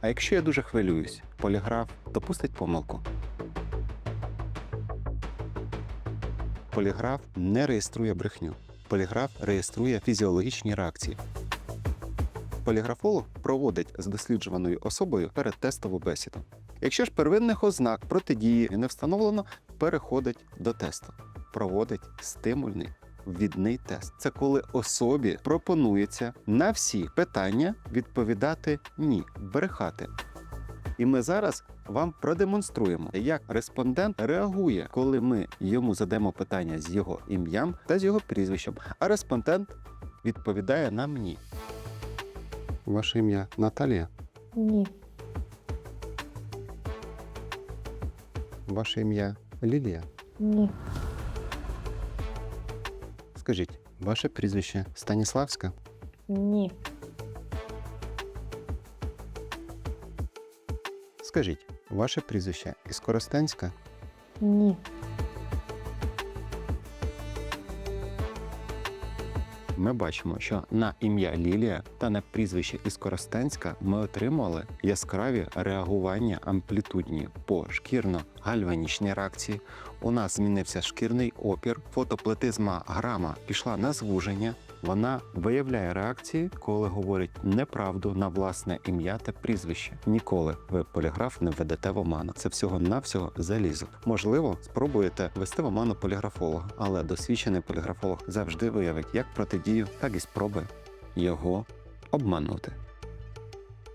А якщо я дуже хвилююсь, поліграф допустить помилку. Поліграф не реєструє брехню. Поліграф реєструє фізіологічні реакції. Поліграфолог проводить з досліджуваною особою передтестову бесіду. Якщо ж первинних ознак протидії не встановлено, переходить до тесту. Проводить стимульний ввідний тест. Це коли особі пропонується на всі питання відповідати ні, брехати. І ми зараз вам продемонструємо, як респондент реагує, коли ми йому задамо питання з його ім'ям та з його прізвищем, а респондент відповідає нам ні. Ваше ім'я Наталія? Ні. Ваше ім'я Лілія? Ні. Скажіть, ваше прізвище Станіславська? Ні. Скажіть, ваше прізвище Іскоростенська? Ні. Ми бачимо, що на ім'я Лілія та на прізвище Іскоростенська ми отримали яскраві реагування амплітудні по шкірно-гальванічній реакції. У нас змінився шкірний опір, фотоплетизма грама пішла на звуження. Вона виявляє реакції, коли говорить неправду на власне ім'я та прізвище. Ніколи ви поліграф не введете в оману. Це всього навсього залізо. Можливо, спробуєте ввести в оману поліграфолога, але досвідчений поліграфолог завжди виявить як протидію, так і спроби його обманути.